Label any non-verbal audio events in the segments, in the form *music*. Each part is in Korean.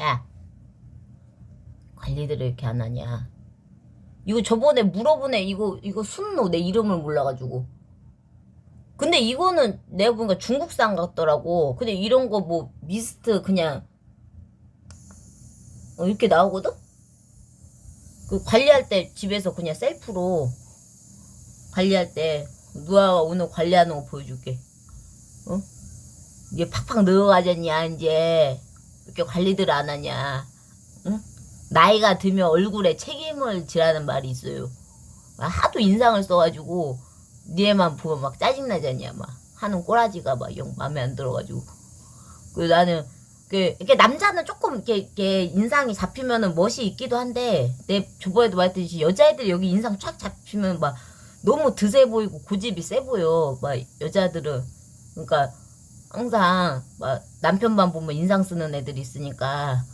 야 관리들을 이렇게 안 하냐? 이거 저번에 물어보네. 이거 이거 순노 내 이름을 몰라가지고. 근데 이거는 내가 보니까 중국산 같더라고. 근데 이런 거 뭐 미스트 그냥 어, 이렇게 나오거든? 그 관리할 때 집에서 그냥 셀프로 관리할 때 누아가 오늘 관리하는 거 보여줄게. 어? 이게 팍팍 넣어가졌냐 이제 이렇게 관리들 안 하냐? 응? 나이가 들면 얼굴에 책임을 지라는 말이 있어요. 아, 하도 인상을 써가지고 니네만 보면 막 짜증나잖냐 막. 하는 꼬라지가 막 영 마음에 안 들어가지고. 그 나는 그 이렇게 남자는 조금 이렇게, 이렇게 인상이 잡히면은 멋이 있기도 한데 내 저번에도 말했듯이 여자애들이 여기 인상 쫙 잡히면 막 너무 드세 보이고 고집이 세 보여. 막 여자들은. 그러니까 항상 막 남편만 보면 인상 쓰는 애들이 있으니까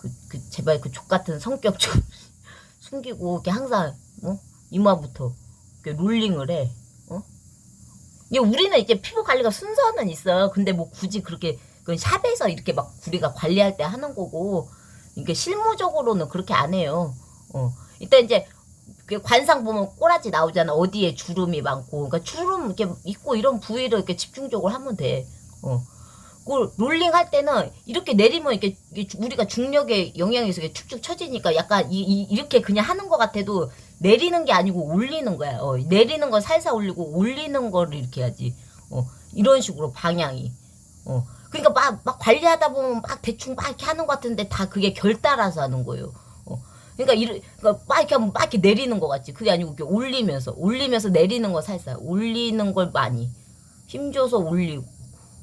그, 그 제발 그 족 같은 성격 좀 *laughs* 숨기고 이렇게 항상 어 이마부터 이렇게 롤링을 해 어? 이게 우리는 이제 피부 관리가 순서는 있어 근데 뭐 굳이 그렇게 그 샵에서 이렇게 막 우리가 관리할 때 하는 거고 이게 실무적으로는 그렇게 안 해요 어 일단 이제 그 관상 보면 꼬라지 나오잖아. 어디에 주름이 많고. 그러니까 주름 이렇게 있고 이런 부위를 이렇게 집중적으로 하면 돼. 어. 그 롤링 할 때는 이렇게 내리면 이렇게, 우리가 중력의 영향에서 이렇게 축축 처지니까 약간 이, 이, 렇게 그냥 하는 것 같아도 내리는 게 아니고 올리는 거야. 어. 내리는 건 살살 올리고 올리는 거를 이렇게 해야지. 어. 이런 식으로 방향이. 어. 그러니까 막, 막 관리하다 보면 막 대충 막 이렇게 하는 것 같은데 다 그게 결 따라서 하는 거예요. 그러니까 이르 그러니까 막 이렇게 하면 막 이렇게 내리는 것 같지. 그게 아니고 이렇게 올리면서 올리면서 내리는 거 살살 올리는 걸 많이 힘줘서 올리고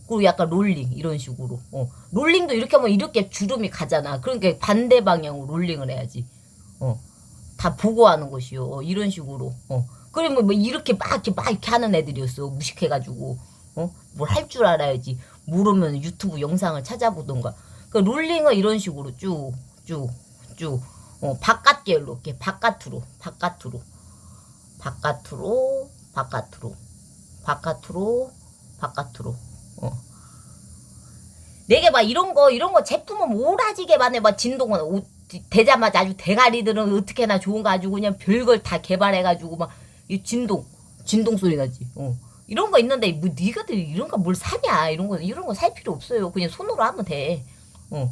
그리고 약간 롤링 이런 식으로. 어. 롤링도 이렇게 하면 이렇게 주름이 가잖아. 그러니까 반대 방향으로 롤링을 해야지. 어. 다 보고 하는 것이요. 어, 이런 식으로. 어. 그러면 뭐 이렇게 막 이렇게 막 이렇게 하는 애들이었어. 무식해가지고. 어? 뭘 할 줄 알아야지. 모르면 유튜브 영상을 찾아보던가. 그 롤링은 이런 식으로 쭉, 쭉, 쭉. 어, 바깥결로 이렇게 바깥으로 바깥으로 바깥으로 바깥으로 바깥으로 바깥으로 어. 내게 막 이런 거 이런 거 제품은 오라지게 많네 막 진동은 옷 되자마자 아주 대가리들은 어떻게나 좋은 거 가지고 그냥 별걸 다 개발해가지고 막 이 진동 진동 소리 나지. 어. 이런 거 있는데 뭐 니가들 이런 거 뭘 사냐? 이런 거 이런 거 살 필요 없어요. 그냥 손으로 하면 돼. 어.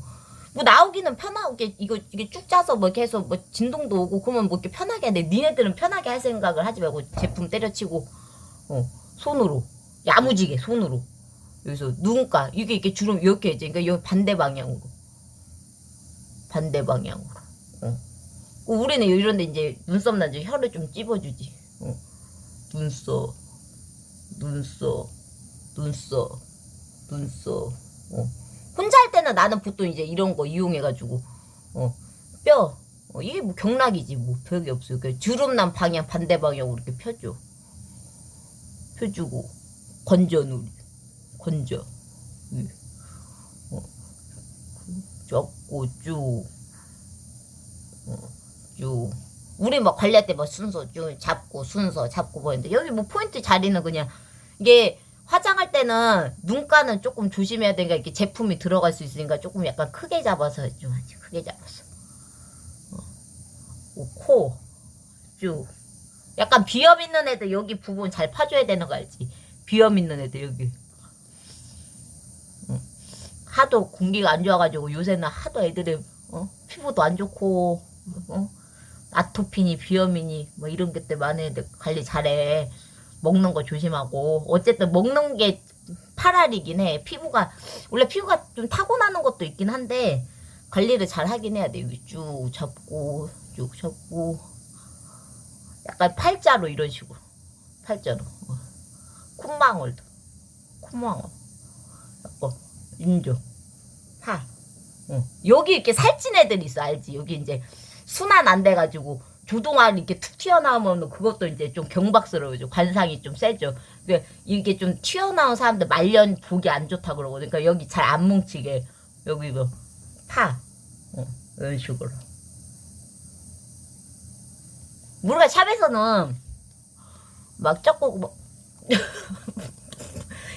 뭐 나오기는 편하게 이거 이게 쭉 짜서 뭐 해서 뭐 진동도 오고 그러면 뭐 이렇게 편하게 하는데 니네들은 편하게 할 생각을 하지 말고 제품 때려치고 어 손으로. 야무지게 손으로 여기서 누군가 이게 이렇게 주름 이렇게 이제 그러니까 여기 반대 방향으로. 반대 방향으로. 어? 그 우리는 이런데 이제 눈썹 나지 혀를 좀 찝어주지. 어? 눈썹 눈썹 눈썹 눈썹. 어? 혼자 할 때는 나는 보통 이제 이런 거 이용해가지고 어? 뼈. 어, 이게 뭐 경락이지 뭐. 별게 없어요. 그 주름 난 방향 반대 방향으로 이렇게 펴줘. 펴주고. 건져 누리 건져. 접고 쭉. 어, 쭉. 우리 막 관리할 때막 순서 쭉 잡고 순서 잡고 보는데 여기 뭐 포인트 자리는 그냥 이게 화장할 때는 눈가는 조금 조심해야 되니까 이렇게 제품이 들어갈 수 있으니까 조금 약간 크게 잡아서 좀 크게 잡아서 어. 코, 쭉 약간 비염 있는 애들 여기 부분 잘 파줘야 되는 거 알지? 비염 있는 애들 여기 어. 하도 공기가 안 좋아가지고 요새는 하도 애들이 어? 피부도 안 좋고 어? 아토피니 비염이니 뭐 이런 게 때문에 관리 잘해 먹는 거 조심하고 어쨌든 먹는 게 8알이긴 해. 피부가 원래 피부가 좀 타고나는 것도 있긴 한데 관리를 잘 하긴 해야 돼. 여기 쭉 잡고 쭉 잡고 약간 팔자로 이런 식으로 팔자로 어. 콧망울도 콧망울 인조 팔 어. 여기 이렇게 살찐 애들 있어 알지? 여기 이제 순환 안 돼가지고 조동알 이렇게 툭 튀어나오면 그것도 이제 좀 경박스러워져. 관상이 좀 세죠. 그러니까 이게 좀 튀어나온 사람들 말년 보기 안 좋다 그러거든. 그러니까 여기 잘 안 뭉치게. 여기 이거 파. 어, 이런 식으로. 우리가 샵에서는 막 자꾸 뭐 *laughs*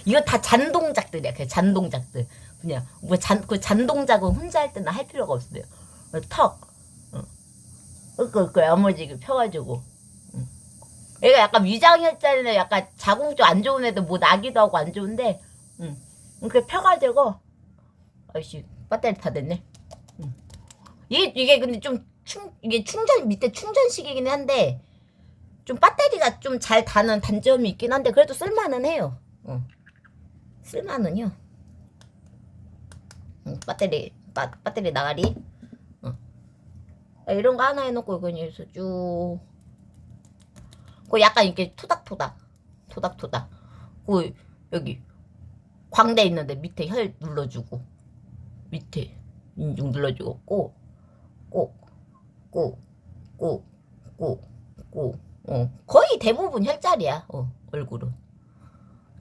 이거 다 잔동작들이야. 그 잔동작들. 그냥 뭐 잔 그 잔동작은 혼자 할 때는 할 필요가 없어요. 턱, 어. 그, 그, 야무지게 펴가지고. 응. 얘가 약간 위장혈자리는 약간 자궁 좀안 좋은 애들 뭐 나기도 하고 안 좋은데, 응. 이렇게 펴가지고, 아이씨, 배터리 다 됐네. 응. 이게, 이게 근데 좀 충, 이게 충전, 밑에 충전식이긴 한데, 좀 배터리가 좀 잘 다는 단점이 있긴 한데, 그래도 쓸만은 해요. 응. 쓸만은요. 응, 배터리, 바, 배터리 나가리. 아, 이런 거 하나 해놓고 여기서 쭉. 그 약간 이렇게 토닥토닥. 토닥토닥. 그 여기 광대 있는데 밑에 혈 눌러주고. 밑에 인중 눌러주고 꼭. 꼭. 꼭. 꼭. 꼭. 꼭. 어. 거의 대부분 혈자리야. 어. 얼굴은.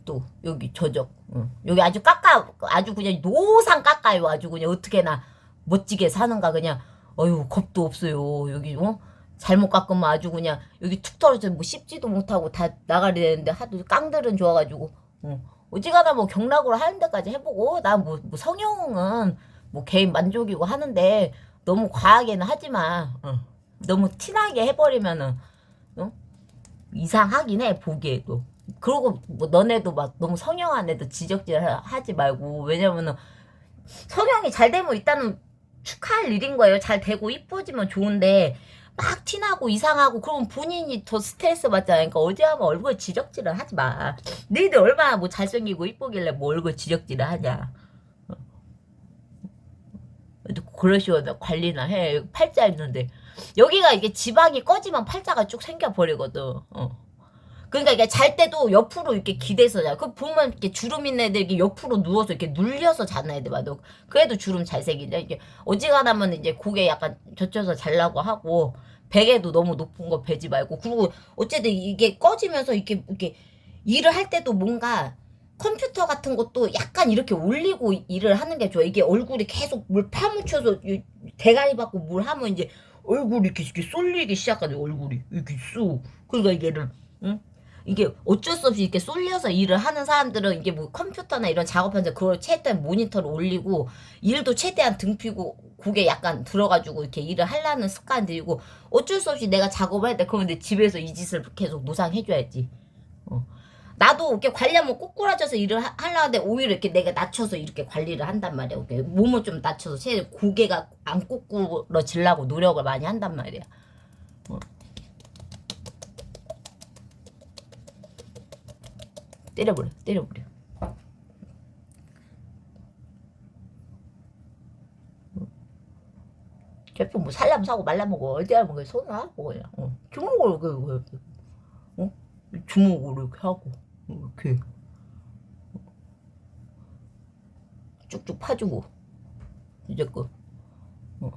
또 여기 저적. 어. 여기 아주 깎아 아주 그냥 노상 깎아요. 아주 그냥 어떻게나 멋지게 사는가 그냥 어휴 겁도 없어요 여기 어 잘못 깎으면 아주 그냥 여기 툭 떨어져 뭐 씹지도 못하고 다 나가야 되는데 하도 깡들은 좋아가지고 어 어지간하 뭐 경락으로 하는 데까지 해보고 나뭐 뭐 성형은 뭐 개인 만족이고 하는데 너무 과하게는 하지마 어. 너무 티나게 해버리면은 어? 이상하긴 해 보기에도 그러고 뭐 너네도 막 너무 성형한 애도 지적질 하- 하지 말고 왜냐면은 성형이 잘 되면 일단은 축하할 일인 거예요. 잘 되고 이뻐지면 좋은데 막 티나고 이상하고 그러면 본인이 더 스트레스 받잖아요. 그러니까 어디 하면 얼굴 지적질을 하지 마. 너희들 얼마나 뭐 잘생기고 이쁘길래 뭐 얼굴 지적질을 하냐. 어. 그러시오 관리나 해. 팔자 있는데 여기가 이게 지방이 꺼지면 팔자가 쭉 생겨 버리거든. 어. 그러니까 이게 잘 때도 옆으로 이렇게 기대서 자. 그 보면 이렇게 주름 있는 애들 이렇게 옆으로 누워서 이렇게 눌려서 자는 애들 봐도 그래도 주름 잘 생긴다. 이게 어지간하면 이제 고개 약간 젖혀서 잘라고 하고 베개도 너무 높은 거 베지 말고 그리고 어쨌든 이게 꺼지면서 이렇게 이렇게 일을 할 때도 뭔가 컴퓨터 같은 것도 약간 이렇게 올리고 일을 하는 게 좋아. 이게 얼굴이 계속 물 파묻혀서 이 대가리 받고 물 하면 이제 얼굴이 이렇게, 이렇게 쏠리기 시작하네 얼굴이 이렇게 쑥. 그러니까 이게는 응? 이게 어쩔 수 없이 이렇게 쏠려서 일을 하는 사람들은 이게 뭐 컴퓨터나 이런 작업하는데 그걸 최대한 모니터를 올리고 일도 최대한 등 피고 고개 약간 들어가지고 이렇게 일을 하려는 습관 들이고 어쩔 수 없이 내가 작업할 때 그러면 내 집에서 이 짓을 계속 노상해줘야지. 어. 나도 이렇게 관리하면 꼬꾸라져서 일을 하, 하려는데 오히려 이렇게 내가 낮춰서 이렇게 관리를 한단 말이야. 이렇게 몸을 좀 낮춰서 최 고개가 안 꼬꾸러지려고 노력을 많이 한단 말이야. 때려버려, 때려버려. 제품 뭐 살려면 사고 말라면 먹어. 어디 하면 그냥 손을 하고 그냥. 어. 주먹으로 그, 그, 그, 어? 주먹으로 이렇게 하고 이렇게 쭉쭉 파주고 이제 그 어.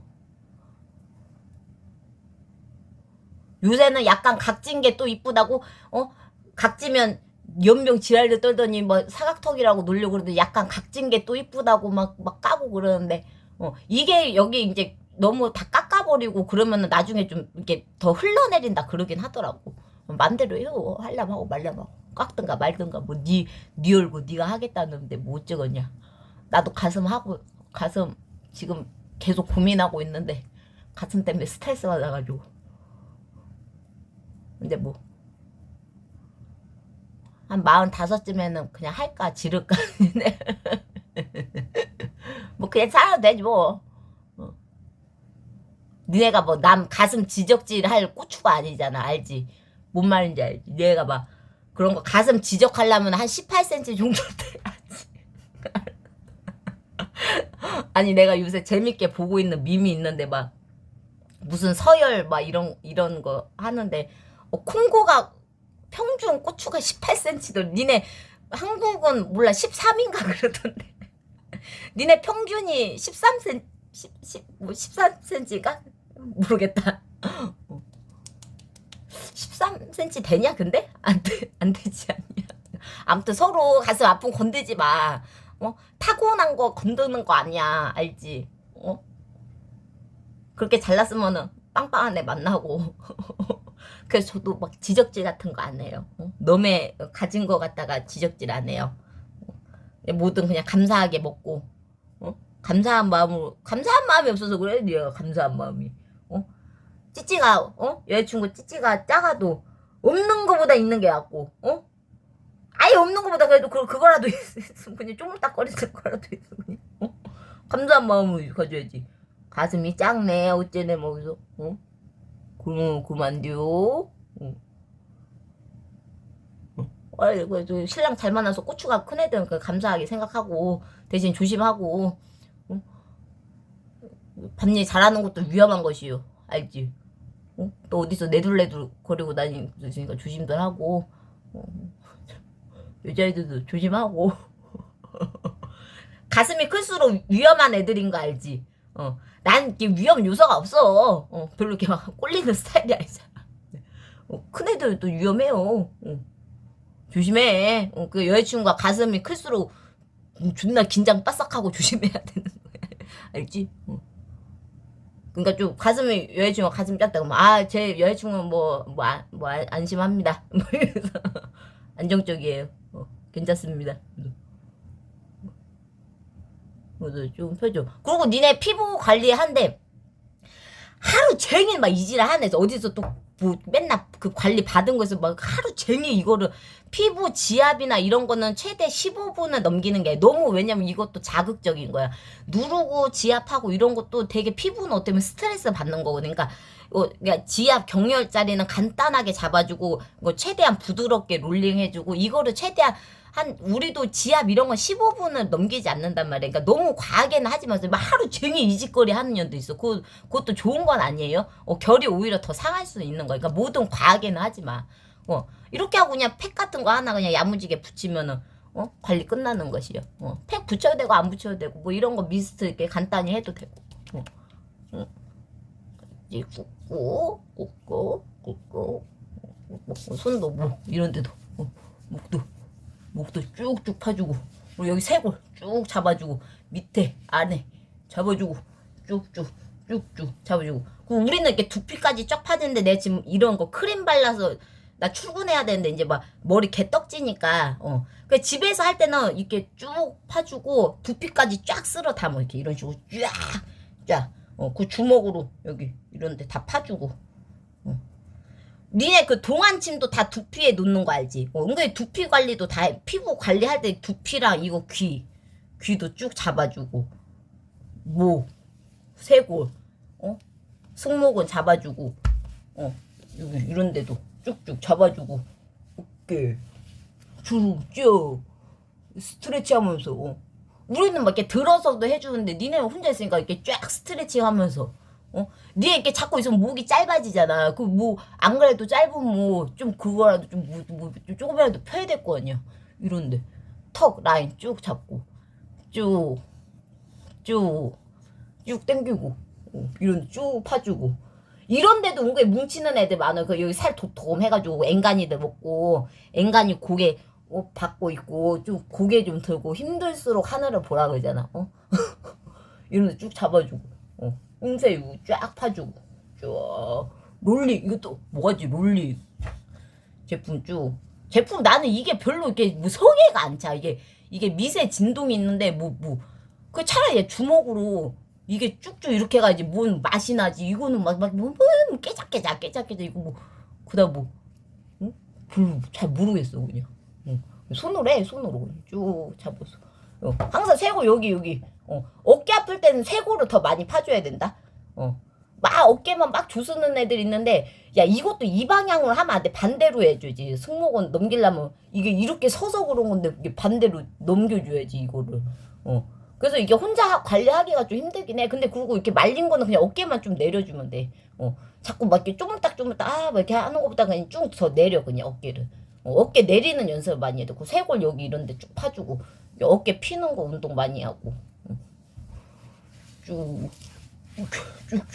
요새는 약간 각진 게 또 이쁘다고 어 각지면 연병 지랄들 떨더니 뭐 사각턱이라고 놀려고 그러는데 약간 각진 게 또 이쁘다고 막 막 까고 그러는데 어 이게 여기 이제 너무 다 깎아버리고 그러면은 나중에 좀 이렇게 더 흘러내린다 그러긴 하더라고. 맘대로 해요. 하려면 하고 말려면 하고. 깎든가 말든가 뭐니네 네 얼굴 네가 하겠다는데 뭐 어쩌겠냐. 나도 가슴 하고 가슴 지금 계속 고민하고 있는데 가슴 때문에 스트레스 받아가지고. 근데 뭐 한 마흔 다섯쯤에는 그냥 할까 지를까 *laughs* 뭐 그냥 살아도 되지 뭐. 어. 니네가 뭐 남 가슴 지적질 할 고추가 아니잖아 알지? 뭔 말인지 알지? 니네가 막 그런 거 가슴 지적하려면 한 18cm 정도 돼야지? *laughs* 아니 내가 요새 재밌게 보고 있는 밈이 있는데 막 무슨 서열 막 이런 이런 거 하는데 어, 콩고가 평균 고추가 18cm도 니네 한국은 몰라 13인가 *laughs* 그러던데. 니네 평균이 13cm 10, 10, 뭐 13cm가? 모르겠다. 13cm 되냐 근데? 안, 되, 안 되지 않냐. 아무튼 서로 가슴 아픈 거 건들지 마. 어? 타고난 거 건드는 거 아니야 알지? 어? 그렇게 잘났으면은 빵빵한 애 만나고 *laughs* 그래서 저도 막 지적질 같은 거 안 해요 어? 너의 가진 거 갖다가 지적질 안 해요 어? 뭐든 그냥 감사하게 먹고 어? 감사한 마음으로 감사한 마음이 없어서 그래 네가 감사한 마음이 어? 찌찌가 어? 여자친구 찌찌가 작아도 없는 거보다 있는 게 낫고 어? 아예 없는 거보다 그래도 그, 그거라도 *laughs* 있으면 그냥 쪼물딱거리는 거라도 그냥 어? 감사한 마음을 가져야지 가슴이 작네 어째네 뭐 그래서 어? 그럼 그만둬 어. 아이, 그래도 신랑 잘 만나서 고추가 큰 애들은 그 감사하게 생각하고 대신 조심하고 어? 밤일 잘하는 것도 위험한 것이요 알지? 어? 또 어디서 내둘내둘 거리고 다니니까 조심들 하고 어. 여자애들도 조심하고 *laughs* 가슴이 클수록 위험한 애들인 거 알지? 어. 난 이렇게 위험 요소가 없어. 어, 별로 이렇게 막 꼴리는 *laughs* 스타일이 아니잖아. 어, 큰 애들도 위험해요. 어. 조심해. 어, 그 여자친구가 가슴이 클수록 존나 긴장 빠싹하고 조심해야 *laughs* 되는 거야. 알지? 어. 그러니까 좀 가슴이 여자친구가 가슴 그러면 아제 여자친구는 뭐뭐 뭐, 안- 뭐 안- 안심합니다. *laughs* 뭐 이래서 안정적이에요. 어, 괜찮습니다. 그래서 좀 펴줘. 그리고 니네 피부 관리한데 하루 종일 막 이지랄 하네. 어디서 또 뭐 맨날 그 관리 받은 거에서 막 하루 종일 이거를 피부 지압이나 이런 거는 최대 15분을 넘기는 게 너무 왜냐면 이것도 자극적인 거야. 누르고 지압하고 이런 것도 되게 피부는 어때면 스트레스 받는 거거든. 그러니까 어, 그러니까 지압 경렬 자리는 간단하게 잡아주고 뭐 최대한 부드럽게 롤링 해주고 이거를 최대한 한 우리도 지압 이런 건 15분을 넘기지 않는단 말이야. 그러니까 너무 과하게는 하지 마세요. 막 하루 종일 이짓거리 하는 년도 있어. 그 그것도 좋은 건 아니에요. 어, 결이 오히려 더 상할 수 있는 거야. 그러니까 뭐든 과하게는 하지 마. 어, 이렇게 하고 그냥 팩 같은 거 하나 그냥 야무지게 붙이면은 어, 관리 끝나는 것이요. 어, 팩 붙여도 되고 안 붙여도 되고 뭐 이런 거 미스트 이렇게 간단히 해도 되고. 어, 어. 이제 굽고 굽고 굽고 뭐, 손도 뭐 이런 데도 어, 목도 목도 쭉쭉 파주고 그리고 여기 쇄골 쭉 잡아주고 밑에 안에 잡아주고 쭉쭉 쭉쭉 잡아주고 그리고 우리는 이렇게 두피까지 쫙 파는데 내가 지금 이런 거 크림 발라서 나 출근해야 되는데 이제 막 머리 개떡지니까 어. 그 집에서 할 때는 이렇게 쭉 파주고 두피까지 쫙 쓸어 담아 이렇게 이런 식으로 쫙 쫙 어, 그 주먹으로 여기 이런 데 다 파주고 어. 니네 그 동안침도 다 두피에 놓는 거 알지? 어, 은근히 두피 관리도 다 해. 피부 관리할 때 두피랑 이거 귀 귀도 쭉 잡아주고 목 쇄골 어 승모근 잡아주고 어 여기 이런 데도 쭉쭉 잡아주고 어깨 주름 쭉 스트레치 하면서 어. 우리는 막 이렇게 들어서도 해주는데 니네는 혼자 있으니까 이렇게 쫙 스트레칭 하면서 어? 니네 이렇게 잡고 있으면 목이 짧아지잖아. 그 뭐 안 그래도 짧은 뭐 좀 그거라도 좀 뭐, 뭐, 좀 조금이라도 펴야 될 거 아니야. 이런데 턱 라인 쭉 잡고 쭉 쭉쭉 당기고 어, 이런 쭉 파주고 이런데도 은근히 뭉치는 애들 많아. 그 여기 살 도톰 해가지고 앵간이들 먹고 앵간이 고개 어, 받고 있고 좀 고개 좀 들고 힘들수록 하늘을 보라 그러잖아. 어? *laughs* 이런데 쭉 잡아주고 어. 웅세 이거 쫙 파주고 쭉 롤리 이것도 뭐가지 롤리 제품 쭉 제품 나는 이게 별로 이렇게 뭐 성에가 안 차. 이게 이게 미세 진동이 있는데 뭐 뭐 그 차라리 주먹으로 이게 쭉쭉 이렇게 가야지 뭔 맛이 나지 이거는 막막뭐 뭐, 깨작깨작 깨작깨작 이거 뭐 그다음 뭐 응? 잘 모르겠어 그냥 응. 손으로 해 손으로 쭉 잡아서 어. 항상 쇄골 여기 여기 어. 어깨 아플 때는 쇄골을 더 많이 파줘야 된다 어. 막 어깨만 막 조쓰는 애들 있는데 야 이것도 이 방향으로 하면 안 돼 반대로 해줘야지 승모근 넘기려면 이게 이렇게 서서 그런 건데 이게 반대로 넘겨줘야지 이거를 어 그래서 이게 혼자 하- 관리하기가 좀 힘들긴 해 근데 그리고 이렇게 말린 거는 그냥 어깨만 좀 내려주면 돼 어 자꾸 막 이렇게 쪼물딱 쪼물딱 아뭐 이렇게 하는 것보다 그냥 쭉 더 내려 그냥 어깨를 어, 어깨 내리는 연습 많이 해야 되고 쇄골 여기 이런 데 쭉 파주고 어깨 피는 거 운동 많이 하고. 어. 쭉 쭉쭉.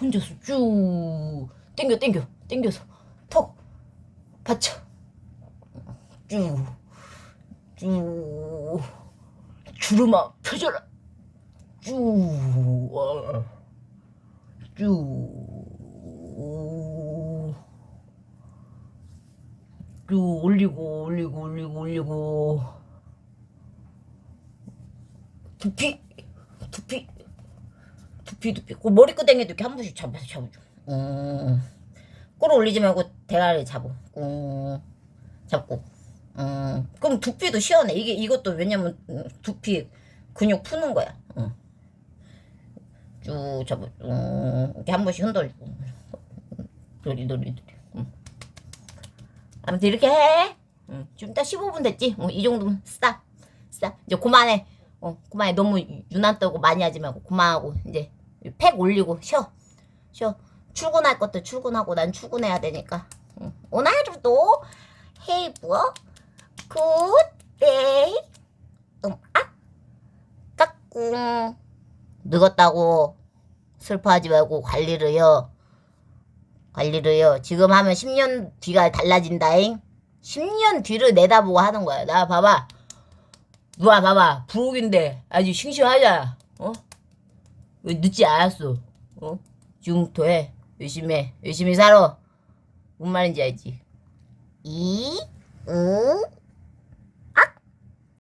혼자서 쭉. 땡겨 땡겨 땡겨서. 턱. 받쳐. 쭉쭉. 주름아 펴져라. 어. 쭉 쭉 올리고 올리고 올리고 올리고 두피 두피 두피 두피 그 머리끄댕이도 이렇게 한 번씩 잡아서 잡아줘 음. 끌어올리지 말고 대가리 잡고 음. 잡고 음. 그럼 두피도 시원해 이게 이것도 왜냐면 음, 두피 근육 푸는 거야 음. 쭉 잡아 음. 이렇게 한 번씩 흔들고 음. 아무튼 이렇게 해 음. 지금 딱 15분 됐지 어, 이 정도면 스탑 스탑 이제 그만해 어, 그만해. 너무 유난 떨고 많이 하지 말고 그만하고 이제 팩 올리고 쉬어. 쉬어. 출근할 것도 출근하고 난 출근해야 되니까. 응. 오늘도 해보 굿데이. 음, 아, 까꿍. 늙었다고 슬퍼하지 말고 관리를요. 관리를요. 지금 하면 10년 뒤가 달라진다잉. 10년 뒤를 내다보고 하는 거야. 나 봐봐. 누가 봐봐 부록인데 아주 싱싱하잖아 어? 왜 늦지 않았어 어? 지금부터 해 열심히 해 열심히 살아 뭔 말인지 알지 이